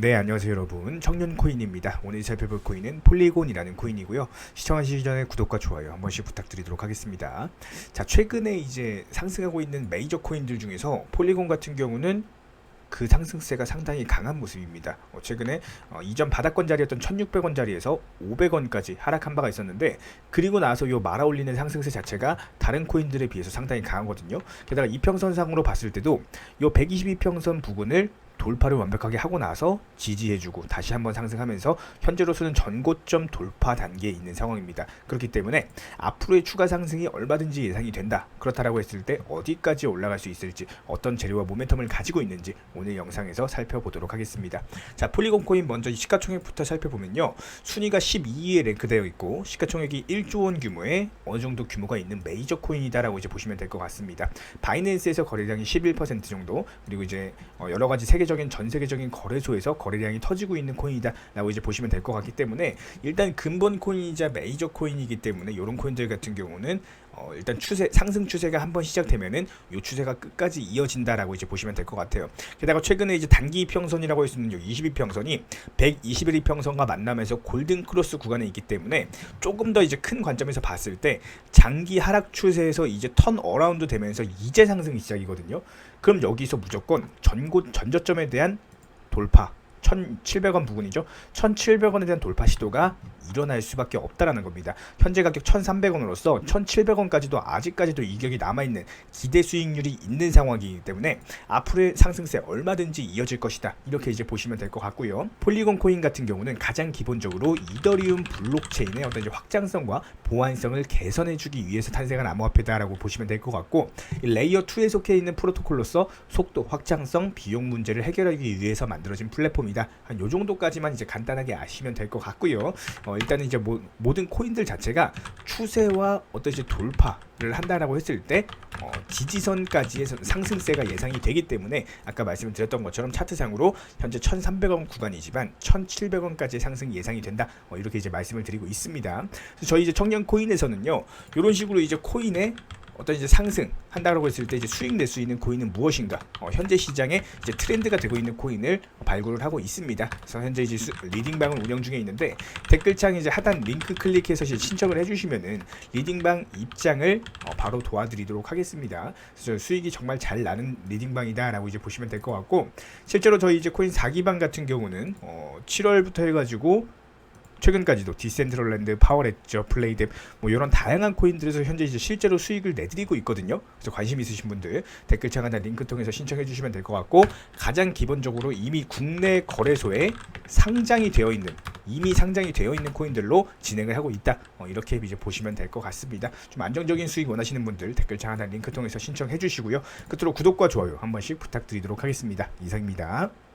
네 안녕하세요 여러분 청년 코인입니다 오늘 살펴볼 코인은 폴리곤이라는 코인이고요 시청하시기 전에 구독과 좋아요 한 번씩 부탁드리도록 하겠습니다 자 최근에 이제 상승하고 있는 메이저 코인들 중에서 폴리곤 같은 경우는 그 상승세가 상당히 강한 모습입니다. 어, 최근에 어, 이전 바닥권 자리였던 1,600원 자리에서 500원까지 하락한 바가 있었는데 그리고 나서 요 말아 올리는 상승세 자체가 다른 코인들에 비해서 상당히 강하거든요. 게다가 이평선상으로 봤을 때도 요 122평선 부근을 돌파를 완벽하게 하고 나서 지지해주고 다시 한번 상승하면서 현재로서는 전고점 돌파 단계에 있는 상황입니다. 그렇기 때문에 앞으로의 추가 상승이 얼마든지 예상이 된다. 그렇다라고 했을 때 어디까지 올라갈 수 있을지 어떤 재료와 모멘텀을 가지고 있는지 오늘 영상에서 살펴보도록 하겠습니다. 자 폴리곤 코인 먼저 시가총액부터 살펴보면요. 순위가 12위에 랭크되어 있고 시가총액이 1조 원 규모의 어느 정도 규모가 있는 메이저 코인이다라고 이제 보시면 될 것 같습니다. 바이낸스에서 거래량이 11% 정도 그리고 이제 어, 여러 가지 세계 적인 전 세계적인 거래소에서 거래량이 터지고 있는 코인이다라고 이제 보시면 될 것 같기 때문에 일단 근본 코인이자 메이저 코인이기 때문에 이런 코인들 같은 경우는 어, 일단 추세 상승 추세가 한번 시작되면은 이 추세가 끝까지 이어진다라고 이제 보시면 될 것 같아요. 게다가 최근에 이제 단기 평선이라고 할 수 있는 22평선이 121평선과 만나면서 골든 크로스 구간에 있기 때문에 조금 더 이제 큰 관점에서 봤을 때 장기 하락 추세에서 이제 턴 어라운드 되면서 이제 상승이 시작이거든요. 그럼 여기서 무조건 전고 전저점 에 대한 돌파 1,700원 부근이죠. 1,700원에 대한 돌파 시도가 일어날 수밖에 없다라는 겁니다. 현재 가격 1,300원으로서 1,700원까지도 아직까지도 이격이 남아 있는 기대 수익률이 있는 상황이기 때문에 앞으로의 상승세 얼마든지 이어질 것이다. 이렇게 이제 보시면 될 것 같고요. 폴리곤 코인 같은 경우는 가장 기본적으로 이더리움 블록체인의 어떤 이제 확장성과 보안성을 개선해 주기 위해서 탄생한 암호화폐다라고 보시면 될 것 같고 이 레이어 2에 속해 있는 프로토콜로서 속도, 확장성, 비용 문제를 해결하기 위해서 만들어진 플랫폼 이다. 한 요 정도까지만 이제 간단하게 아시면 될 것 같고요. 어, 일단은 이제 모, 모든 코인들 자체가 추세와 어떤 이제 돌파를 한다라고 했을 때 어, 지지선까지의 상승세가 예상이 되기 때문에 아까 말씀드렸던 것처럼 차트상으로 현재 1,300원 구간이지만 1,700원까지 상승 예상이 된다. 어, 이렇게 이제 말씀을 드리고 있습니다. 저희 이제 청년 코인에서는요, 이런 식으로 이제 코인에 어떤 이제 상승 한다라고 했을 때 이제 수익 낼 수 있는 코인은 무엇인가? 어, 현재 시장에 이제 트렌드가 되고 있는 코인을 발굴을 하고 있습니다. 그래서 현재 이제 수, 리딩방을 운영 중에 있는데 댓글창 이제 하단 링크 클릭해서 신청을 해주시면은 리딩방 입장을 어, 바로 도와드리도록 하겠습니다. 그래서 수익이 정말 잘 나는 리딩방이다라고 이제 보시면 될 것 같고 실제로 저희 이제 코인 4기방 같은 경우는 어, 7월부터 해가지고 최근까지도 디센트럴랜드, 파워레저, 플레이뎁 뭐 이런 다양한 코인들에서 현재 이제 실제로 수익을 내드리고 있거든요. 그래서 관심 있으신 분들 댓글창 하나 링크 통해서 신청해 주시면 될 것 같고 가장 기본적으로 이미 국내 거래소에 상장이 되어 있는 이미 상장이 되어 있는 코인들로 진행을 하고 있다. 어, 이렇게 이제 보시면 될 것 같습니다. 좀 안정적인 수익 원하시는 분들 댓글창 하나 링크 통해서 신청해 주시고요. 끝으로 구독과 좋아요 한 번씩 부탁드리도록 하겠습니다. 이상입니다.